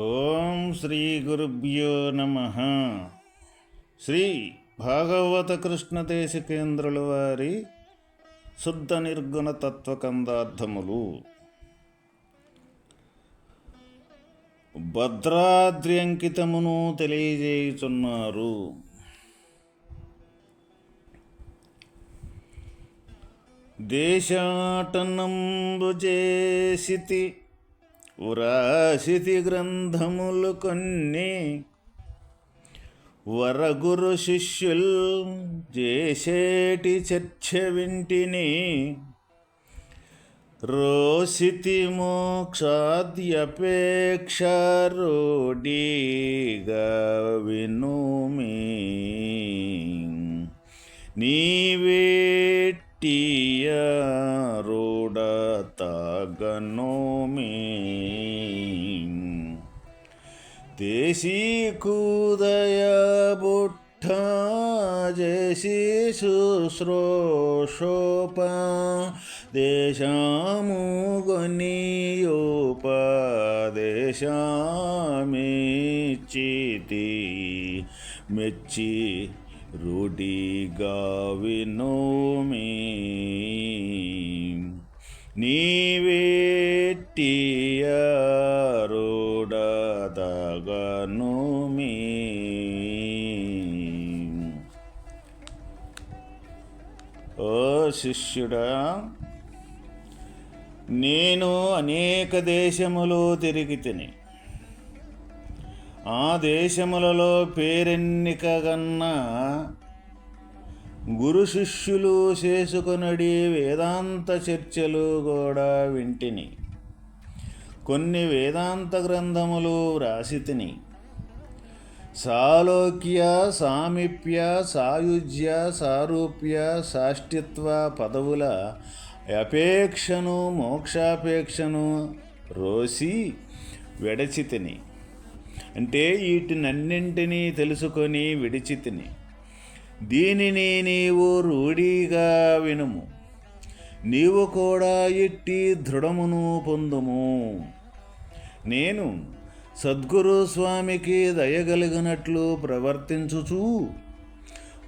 ఓం శ్రీ గురుభ్యో నమ. శ్రీ భాగవత కృష్ణ దేశికేంద్రుల వారి శుద్ధ నిర్గుణ తత్వకందార్థములు. భద్రాద్రి అంకితమును తెలియజేయుచున్నారు. దేశాటనంబు చేసితి ఉరాసితి గ్రంథములు కొన్ని. వరగురు శిష్యుల్ చేసేటి చర్చ వింటిని. రోసితి మోక్షాద్యపేక్ష రోడీగా వినుమి. ಟಿಯ ರೋಡತಗನೋಮಿ ದೇಶಿ ಕೂದಯ ಬುಟ್ಟ ಜೇಸಿ ಶುಶ್ರೂಷೋಪ ದೇಶಾಮುಗನಿಯೋಪ ದೇಶಾಮಿ ಚಿತಿ ಮೆಚ್ಚಿ రుడిగా వినోమి నీవేట్టియ రోడదగనుమి ఓ శిష్యుడా నేను అనేక దేశములు తిరిగి తిని ఆ దేశములలో పేరెన్నిక కన్నా గురు శిష్యులు చేసుకొనడి వేదాంత చర్చలు కూడా వింటిని. కొన్ని వేదాంత గ్రంథములు వ్రాసి తిని సాలోక్య సామీప్య సాయుజ్య సారూప్య సాష్టిత్వ పదవుల అపేక్షను మోక్షాపేక్షను రోసి వెడచితిని. అంటే వీటినన్నింటినీ తెలుసుకొని విడిచితిని దీనిని నీవు రూఢీగా వినుము. నీవు కూడా ఇట్టి దృఢమును పొందుము. నేను సద్గురు స్వామికి దయగలిగినట్లు ప్రవర్తించుచు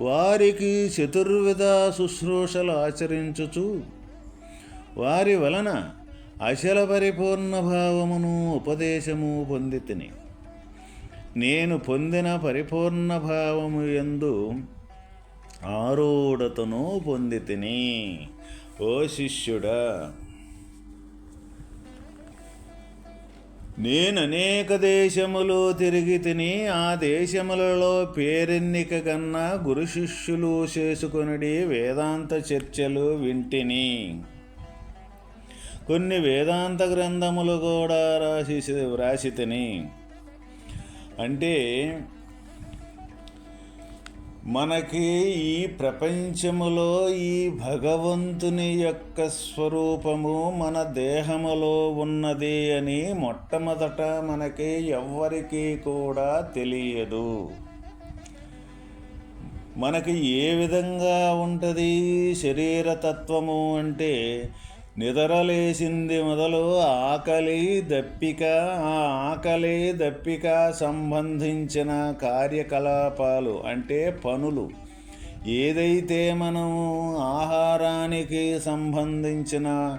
వారికి చతుర్విధ శుశ్రూషలు ఆచరించుచు వారి వలన అశల పరిపూర్ణ భావమును ఉపదేశము పొందితిని నేను పొందిన పరిపూర్ణ భావము ఎందు ఆరూఢతను పొంది తిని ఓ శిష్యుడా నేను అనేక దేశములు తిరిగి తిని ఆ దేశములలో పేరెన్నిక కన్నా గురు శిష్యులు చేసుకొనిడి వేదాంత చర్చలు వింటిని. కొన్ని వేదాంత గ్రంథములు కూడా రాసి వ్రాసి తిని అంటే మనకి ఈ ప్రపంచములో ఈ భగవంతుని యొక్క స్వరూపము మన దేహములో ఉన్నది అని మొట్టమొదట మనకి ఎవ్వరికీ కూడా తెలియదు. మనకి ఏ విధంగా ఉంటుంది శరీరతత్వము అంటే నిద్రలేసింది మొదలు ఆకలి దప్పిక ఆ ఆకలి దప్పిక సంబంధించిన కార్యకలాపాలు అంటే పనులు. ఏదైతే మనము ఆహారానికి సంబంధించిన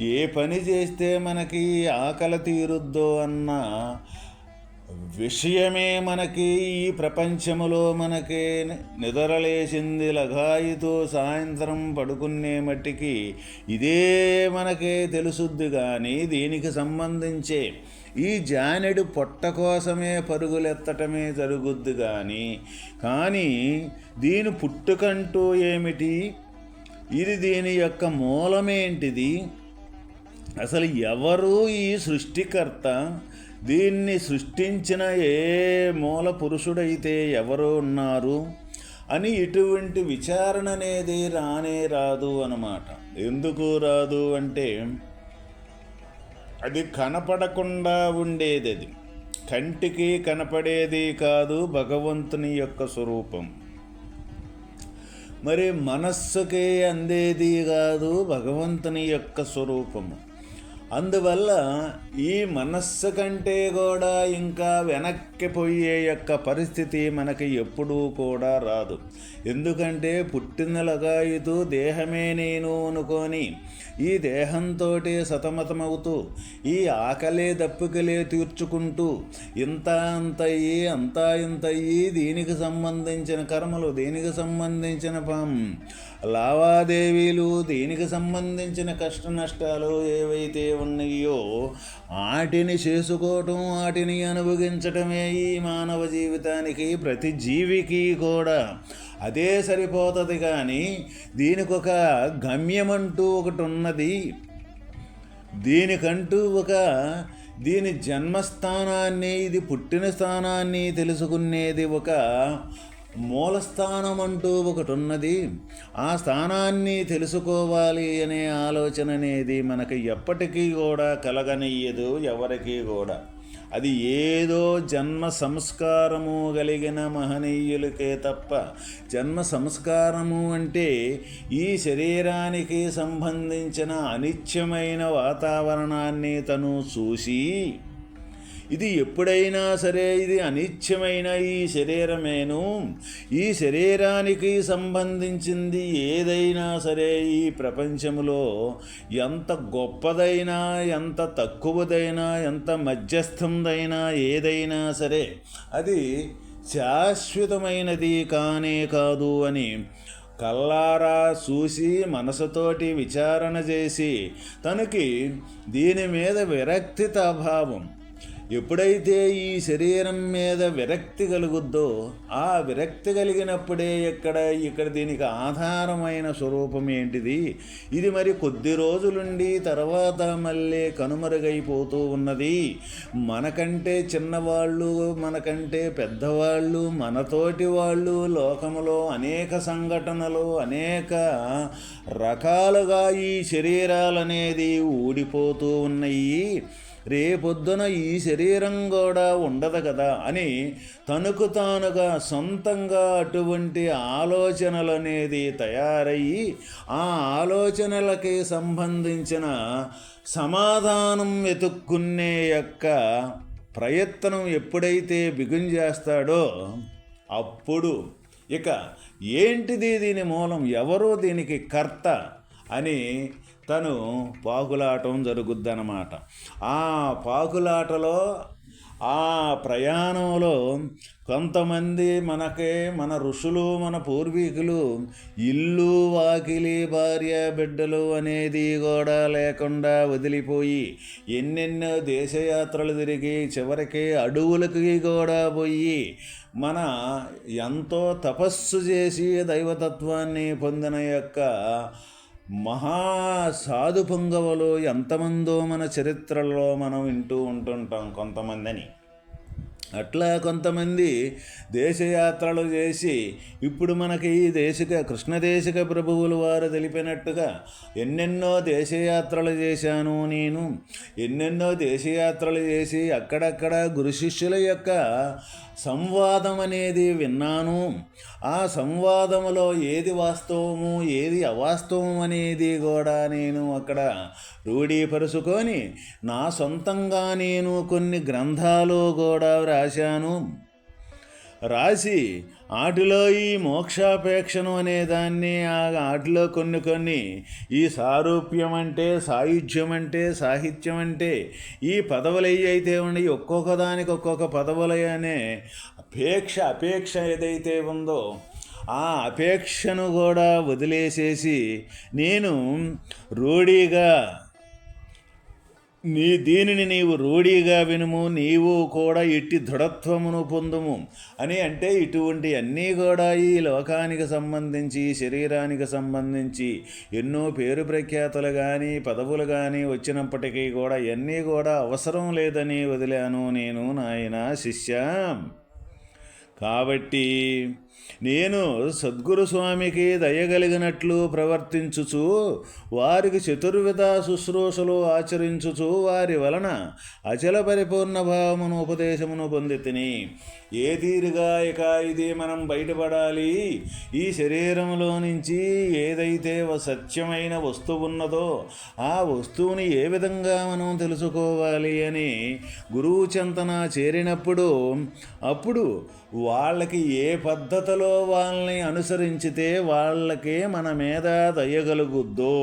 ఏ పని చేస్తే మనకి ఆకలి తీరుద్దో అన్న విషయమే మనకి ఈ ప్రపంచములో మనకి నిద్రలేసింది లఘాయితో సాయంత్రం పడుకునే మట్టికి. ఇదే మనకే తెలుసుద్ది కానీ దీనికి సంబంధించే ఈ జానెడు పొట్ట కోసమే పరుగులెత్తటమే జరుగుద్ది కానీ కానీ దీని పుట్టుకంటూ ఏమిటి? ఇది దీని యొక్క మూలమేంటిది? అసలు ఎవరు ఈ సృష్టికర్త? దీన్ని సృష్టించిన ఏ మూల పురుషుడైతే ఎవరు ఉన్నారు అని ఇటువంటి విచారణ అనేది రానే రాదు అన్నమాట. ఎందుకు రాదు అంటే అది కనపడకుండా ఉండేది అది. కంటికి కనపడేది కాదు భగవంతుని యొక్క స్వరూపం. మరి మనస్సుకే అందేది కాదు భగవంతుని యొక్క స్వరూపము. అందువల్ల ఈ మనస్సు కంటే కూడా ఇంకా వెనక్కి పోయే యొక్క పరిస్థితి మనకి ఎప్పుడూ కూడా రాదు. ఎందుకంటే పుట్టినలగాయుతూ దేహమే నేను అనుకొని ఈ దేహంతో సతమతమవుతూ ఈ ఆకలే దప్పికలే తీర్చుకుంటూ ఇంత అంత అయ్యి అంతా ఇంత అయ్యి దీనికి సంబంధించిన కర్మలు దీనికి సంబంధించిన పం లావాదేవీలు దీనికి సంబంధించిన కష్ట నష్టాలు ఏవైతే ఉన్నాయో వాటిని చేసుకోవటం వాటిని అనుభవించటమే ఈ మానవ జీవితానికి ప్రతి జీవికి కూడా. అదే సరిపోతుంది కానీ దీనికి ఒక గమ్యమంటూ ఒకటి ఉన్నది దీనికంటూ ఒక దీని జన్మస్థానాన్ని ఇది పుట్టిన స్థానాన్ని తెలుసుకునేది ఒక మూలస్థానం అంటూ ఒకటి ఉన్నది ఆ స్థానాన్ని తెలుసుకోవాలి అనే ఆలోచన అనేది మనకి ఎప్పటికీ కూడా కలగనీయదు ఎవరికీ కూడా. అది ఏదో జన్మ సంస్కారము కలిగిన మహనీయులకే తప్ప జన్మ సంస్కారము అంటే ఈ శరీరానికి సంబంధించిన అనిత్యమైన వాతావరణాన్ని తను చూసి ఇది ఎప్పుడైనా సరే ఇది అనిత్యమైన ఈ శరీరమేను. ఈ శరీరానికి సంబంధించింది ఏదైనా సరే ఈ ప్రపంచంలో ఎంత గొప్పదైనా ఎంత తక్కువదైనా ఎంత మధ్యస్థందైనా ఏదైనా సరే అది శాశ్వతమైనది కానే కాదు అని కల్లారా చూసి మనసుతోటి విచారణ చేసి తనకి దీని మీద విరక్తిత భావం ఎప్పుడైతే ఈ శరీరం మీద విరక్తి కలుగుద్దో ఆ విరక్తి కలిగినప్పుడే ఇక్కడ ఇక్కడ దీనికి ఆధారమైన స్వరూపం ఏంటిది? ఇది మరి కొద్ది రోజులుండి తర్వాత మళ్ళీ కనుమరుగైపోతూ ఉన్నది. మనకంటే చిన్నవాళ్ళు మనకంటే పెద్దవాళ్ళు మనతోటి వాళ్ళు లోకములో అనేక సంఘటనలు అనేక రకాలుగా ఈ శరీరాలనేది ఊడిపోతూ ఉన్నాయి. రేపొద్దున ఈ శరీరం కూడా ఉండదు కదా అని తనకు తానుగా సొంతంగా అటువంటి ఆలోచనలు అనేది తయారయ్యి ఆ ఆలోచనలకి సంబంధించిన సమాధానం వెతుక్కునే యొక్క ప్రయత్నం ఎప్పుడైతే బిగుం చేస్తాడో అప్పుడు ఇక ఏంటిది దీని మూలం? ఎవరో దీనికి కర్త అని తను పాకులాటం జరుగుద్దన్నమాట. ఆ పాకులాటలో ఆ ప్రయాణంలో కొంతమంది మనకే మన ఋషులు మన పూర్వీకులు ఇల్లు వాకిలి భార్య బిడ్డలు అనేది కూడా లేకుండా వదిలిపోయి ఎన్నెన్నో దేశయాత్రలు తిరిగి చివరికి అడవులకి కూడా పోయి మన ఎంతో తపస్సు చేసి దైవతత్వాన్ని పొందిన యొక్క మహా సాధు పొంగవలు ఎంతమందో మన చరిత్రలో మనం వింటూ ఉంటుంటాం కొంతమందిని. అట్లా కొంతమంది దేశయాత్రలు చేసి ఇప్పుడు మనకి ఈ దేశిక కృష్ణదేశిక ప్రభువులు వారు తెలిపినట్టుగా ఎన్నెన్నో దేశయాత్రలు చేశాను నేను. ఎన్నెన్నో దేశయాత్రలు చేసి అక్కడక్కడ గురు శిష్యుల యొక్క సంవాదం అనేది విన్నాను. ఆ సంవాదములో ఏది వాస్తవము ఏది అవాస్తవం అనేది కూడా నేను అక్కడ రూఢీపరుచుకొని నా సొంతంగా నేను కొన్ని గ్రంథాలు కూడా రాశాను. రాసి ఆటిలో ఈ మోక్షాపేక్షను అనే దాన్ని ఆటిలో కొన్ని కొన్ని ఈ సారూప్యం అంటే సాయుధ్యం అంటే సాహిత్యం అంటే ఈ పదవులు అయితే ఉండి ఒక్కొక్క దానికి ఒక్కొక్క పదవులు అనే అపేక్ష అపేక్ష ఏదైతే ఉందో ఆ అపేక్షను కూడా వదిలేసేసి నేను రూఢీగా నీ దీనిని నీవు రూఢీగా వినుము నీవు కూడా ఇట్టి దృఢత్వమును పొందుము. అని అంటే ఇటువంటి అన్నీ కూడా ఈ లోకానికి సంబంధించి శరీరానికి సంబంధించి ఎన్నో పేరు ప్రఖ్యాతులు కానీ పదవులు కానీ వచ్చినప్పటికీ కూడా ఇవన్నీ కూడా అవసరం లేదని వదిలాను నేను నాయన శిష్య. కాబట్టి నేను సద్గురు స్వామికి దయగలిగినట్లు ప్రవర్తించుచు వారికి చతుర్విధ శుశ్రూషలు ఆచరించుచు వారి వలన అచల పరిపూర్ణ భావమును ఉపదేశమును పొంది తిని ఏ తీరుగా ఇక ఇది మనం బయటపడాలి? ఈ శరీరంలో నుంచి ఏదైతే సత్యమైన వస్తువు ఉన్నదో ఆ వస్తువుని ఏ విధంగా మనం తెలుసుకోవాలి అని గురువు చింతన చేరినప్పుడు అప్పుడు వాళ్ళకి ఏ పద్ధతిలో వాళ్ళని అనుసరించితే వాళ్ళకి మన మీద దయగలుగుద్దో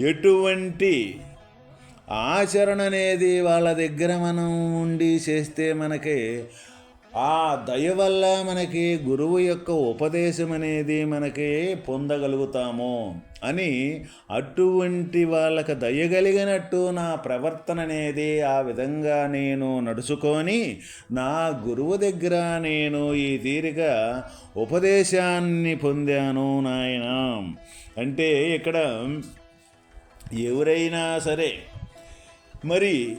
ఎటువంటి ఆచరణ అనేది వాళ్ళ దగ్గర మనం ఉండి చేస్తే మనకి ఆ దయ వల్ల మనకి గురువు యొక్క ఉపదేశం అనేది మనకి పొందగలుగుతాము. అని అటువంటి వాళ్ళకు దయగలిగినట్టు నా ప్రవర్తన అనేది ఆ విధంగా నేను నడుచుకొని నా గురువు దగ్గర నేను ఈ తీరిగా ఉపదేశాన్ని పొందాను నాయన. అంటే ఇక్కడ ఎవరైనా సరే మరి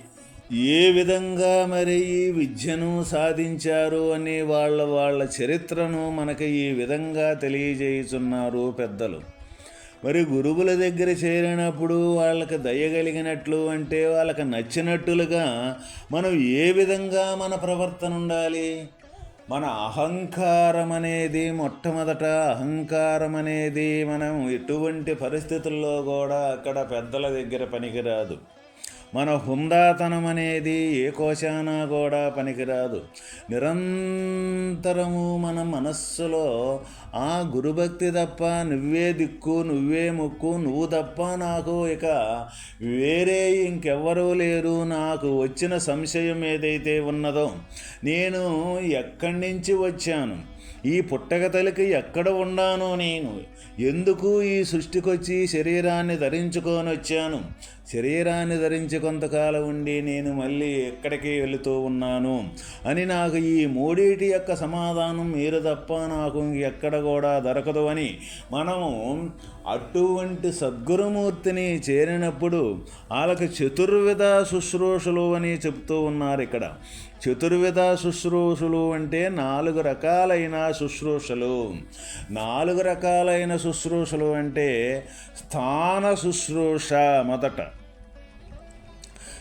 ఏ విధంగా మరి ఈ విద్యను సాధించారు అని వాళ్ళ వాళ్ళ చరిత్రను మనకి ఈ విధంగా తెలియజేయుచున్నారు పెద్దలు. మరి గురువుల దగ్గర చేరినప్పుడు వాళ్ళకి దయగలిగినట్లు అంటే వాళ్ళకి నచ్చినట్లుగా మనం ఏ విధంగా మన ప్రవర్తన ఉండాలి? మన అహంకారం అనేది మొట్టమొదట అహంకారం అనేది మనం ఎటువంటి పరిస్థితుల్లో కూడా అక్కడ పెద్దల దగ్గర పనికిరాదు. మన హుందాతనం అనేది ఏ కోశానా కూడా పనికిరాదు. నిరంతరము మన మనస్సులో ఆ గురుభక్తి తప్ప నువ్వే దిక్కు నువ్వే ముక్కు నువ్వు తప్ప నాకు ఇక వేరే ఇంకెవ్వరూ లేరు. నాకు వచ్చిన సంశయం ఏదైతే ఉన్నదో నేను ఎక్కడి నుంచి వచ్చాను? ఈ పుట్టగతలకి ఎక్కడ ఉన్నానో నేను. ఎందుకు ఈ సృష్టికొచ్చి శరీరాన్ని ధరించుకొని వచ్చాను? శరీరాన్ని ధరించి కొంతకాలం ఉండి నేను మళ్ళీ ఎక్కడికి వెళుతూ ఉన్నాను? అని నాకు ఈ మూడేటి యొక్క సమాధానం మీరు తప్ప నాకు ఎక్కడ కూడా దొరకదు అని మనము అటువంటి సద్గురుమూర్తిని చేరినప్పుడు వాళ్ళకి చతుర్విధ శుశ్రూషలు అని చెప్తూ ఉన్నారు ఇక్కడ. చతుర్విధ శుశ్రూషలు అంటే నాలుగు రకాలైన శుశ్రూషలు. నాలుగు రకాలైన శుశ్రూషలు అంటే స్థాన శుశ్రూష మొదట.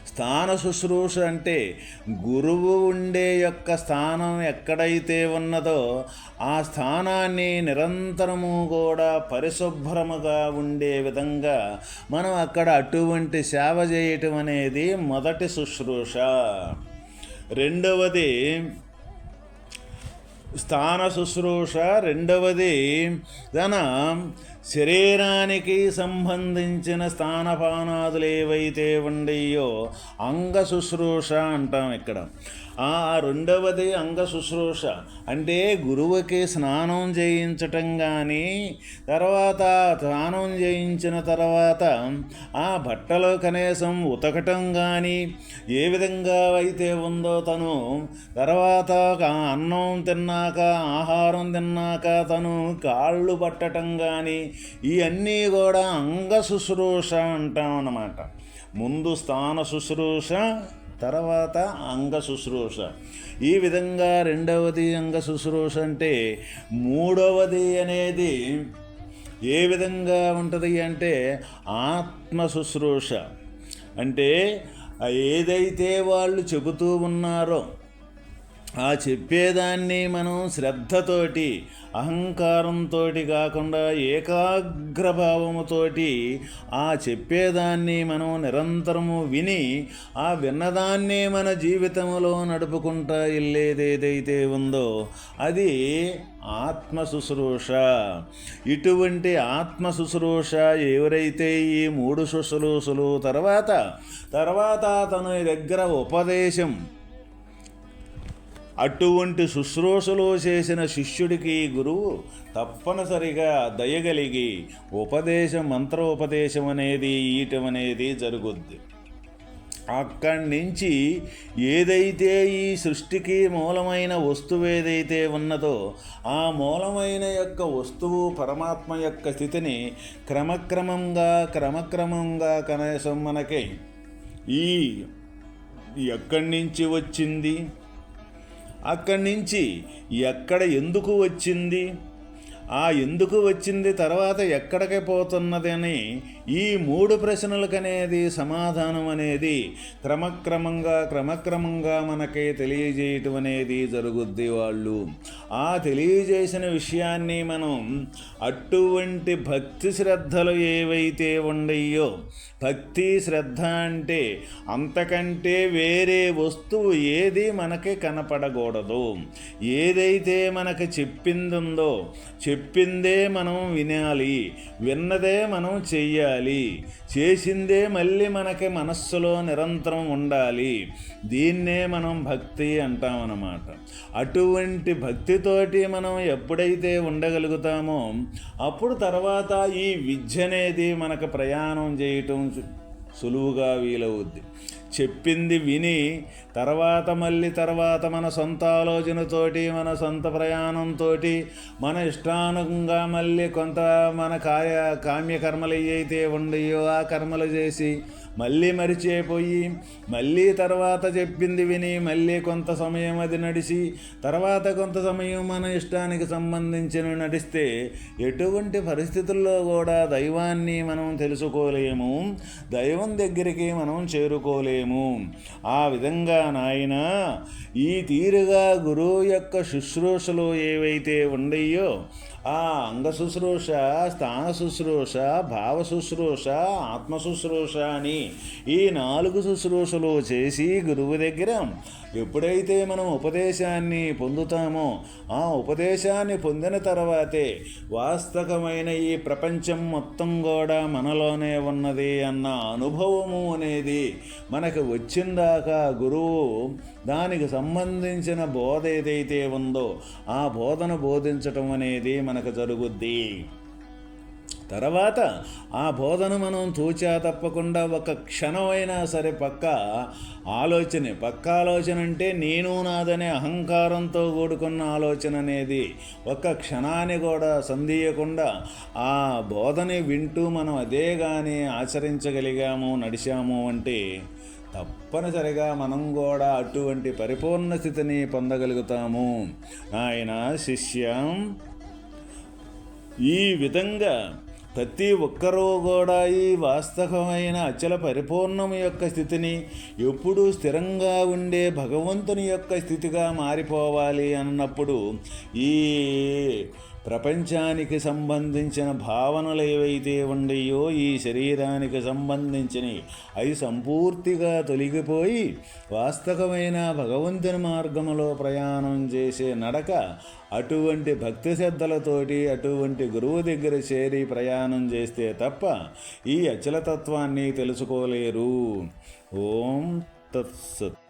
స్థాన శుశ్రూష అంటే గురువు ఉండే యొక్క స్థానం ఎక్కడైతే ఉన్నదో ఆ స్థానాన్ని నిరంతరము కూడా పరిశుభ్రముగా ఉండే విధంగా మనం అక్కడ అటువంటి సేవ చేయటం అనేది మొదటి శుశ్రూష. రెండవది స్థాన శుశ్రూష రెండవది తన శరీరానికి సంబంధించిన స్థానపానాదులు ఏవైతే ఉండయో అంగ శుశ్రూష అంటాం ఇక్కడ. ఆ రెండవది అంగ శుశ్రూష. అంటే గురువుకి స్నానం చేయించటం కానీ తర్వాత స్నానం చేయించిన తర్వాత ఆ బట్టలు కనీసం ఉతకటం కానీ ఏ విధంగా అయితే ఉందో తను తర్వాత అన్నం తిన్నాక ఆహారం తిన్నాక తను కాళ్ళు పట్టటం కానీ ఇవన్నీ కూడా అంగ శుశ్రూష అంటాం అన్నమాట ముందు స్థాన శుశ్రూష తర్వాత అంగ శుశ్రూష. ఈ విధంగా రెండవది అంగ శుశ్రూష అంటే మూడవది అనేది ఏ విధంగా ఉంటుంది అంటే ఆత్మ శుశ్రూష. అంటే ఏదైతే వాళ్ళు చెబుతూ ఉన్నారో ఆ చెప్పేదాన్ని మనం శ్రద్ధతోటి అహంకారంతో కాకుండా ఏకాగ్రభావముతోటి ఆ చెప్పేదాన్ని మనం నిరంతరము విని ఆ విన్నదాన్ని మన జీవితంలో నడుపుకుంటా వెళ్ళేదేదైతే ఉందో అది ఆత్మ శుశ్రూష. ఇటువంటి ఆత్మ శుశ్రూష ఎవరైతే ఈ మూడు శుశ్రూషలు తర్వాత తర్వాత తన దగ్గర ఉపదేశం అటువంటి శుశ్రూషలో చేసిన శిష్యుడికి గురువు తప్పనిసరిగా దయగలిగి ఉపదేశం మంత్రోపదేశం అనేది ఇయటం అనేది జరుగుద్ది. అక్కడి నుంచి ఏదైతే ఈ సృష్టికి మూలమైన వస్తువు ఏదైతే ఉన్నదో ఆ మూలమైన యొక్క వస్తువు పరమాత్మ యొక్క స్థితిని క్రమక్రమంగా క్రమక్రమంగా కనీసం మనకి ఈ ఎక్కడి నుంచి వచ్చింది? అక్కడి నుంచి ఎక్కడ ఎందుకు వచ్చింది? ఆ ఎందుకు వచ్చింది తర్వాత ఎక్కడికి పోతున్నది అని ఈ మూడు ప్రశ్నలకనేది సమాధానం అనేది క్రమక్రమంగా క్రమక్రమంగా మనకి తెలియజేయటం అనేది జరుగుద్ది వాళ్ళు. ఆ తెలియజేసిన విషయాన్ని మనం అటువంటి భక్తి శ్రద్ధలు ఏవైతే ఉండయో భక్తి శ్రద్ధ అంటే అంతకంటే వేరే వస్తువు ఏది మనకి కనపడకూడదు. ఏదైతే మనకి చెప్పిందుందో చెప్పిందే మనం వినాలి విన్నదే మనం చెయ్యాలి. చేసిందే మళ్ళీ మనకి మనస్సులో నిరంతరం ఉండాలి. దీన్నే మనం భక్తి అంటామన్నమాట. అటువంటి భక్తితోటి మనం ఎప్పుడైతే ఉండగలుగుతామో అప్పుడు తర్వాత ఈ విద్య అనేది మనకు ప్రయాణం చేయటం సులువుగా వీలవుద్ది. చెప్పింది విని తర్వాత మళ్ళీ తర్వాత మన సొంత ఆలోచనతోటి మన సొంత ప్రయాణంతో మన ఇష్టానుగుణంగా మళ్ళీ కొంత మన కార్య కామ్యకర్మలు ఏవైతే ఉండయో ఆ కర్మలు చేసి మళ్ళీ మరిచిపోయి మళ్ళీ తర్వాత చెప్పింది విని మళ్ళీ కొంత సమయం అది నడిచి తర్వాత కొంత సమయం మన ఇష్టానికి సంబంధించిన నడిస్తే ఎటువంటి పరిస్థితుల్లో కూడా దైవాన్ని మనం తెలుసుకోలేము దైవం దగ్గరికి మనం చేరుకోలేము. ఆ విధంగా నాయన ఈ తీరుగా గురువు యొక్క శుశ్రూషలు ఏవైతే ఉండయో ఆ అంగ శుశ్రూష స్థాన శుశ్రూష భావ శుశ్రూష ఆత్మ శుశ్రూష అని ఈ నాలుగు శుశ్రూషలు చేసి గురువు దగ్గర ఎప్పుడైతే మనం ఉపదేశాన్ని పొందుతామో ఆ ఉపదేశాన్ని పొందిన తర్వాతే వాస్తవమైన ఈ ప్రపంచం మొత్తం కూడా మనలోనే ఉన్నది అన్న అనుభవము అనేది మనకు వచ్చిందాకా గురువు దానికి సంబంధించిన బోధ ఏదైతే ఉందో ఆ బోధన బోధించటం అనేది మనకు జరుగుద్ది. తర్వాత ఆ బోధన మనం తూచా తప్పకుండా ఒక క్షణమైనా సరే పక్క ఆలోచనే. పక్క ఆలోచన అంటే నేను నాదనే అహంకారంతో కూడుకున్న ఆలోచన అనేది. ఒక క్షణాన్ని కూడా సందీయకుండా ఆ బోధని వింటూ మనం అదే కానీ ఆచరించగలిగాము నడిచాము అంటే తప్పనిసరిగా మనం కూడా అటువంటి పరిపూర్ణ స్థితిని పొందగలుగుతాము. ఆయన శిష్యం ఈ విధంగా ప్రతి ఒక్కరూ కూడా ఈ వాస్తవమైన అచల పరిపూర్ణం యొక్క స్థితిని ఎప్పుడూ స్థిరంగా ఉండే భగవంతుని యొక్క స్థితిగా మారిపోవాలి అన్నప్పుడు ఈ ప్రపంచానికి సంబంధించిన భావనలు ఏవైతే ఉండయో ఈ శరీరానికి సంబంధించిన అవి సంపూర్తిగా తొలగిపోయి వాస్తవమైన భగవంతుని మార్గంలో ప్రయాణం చేసే నడక అటువంటి భక్తి శ్రద్ధలతోటి అటువంటి గురువు దగ్గర చేరి ప్రయాణం చేస్తే తప్ప ఈ అచలతత్వాన్ని తెలుసుకోలేరు. ఓం తత్సత్.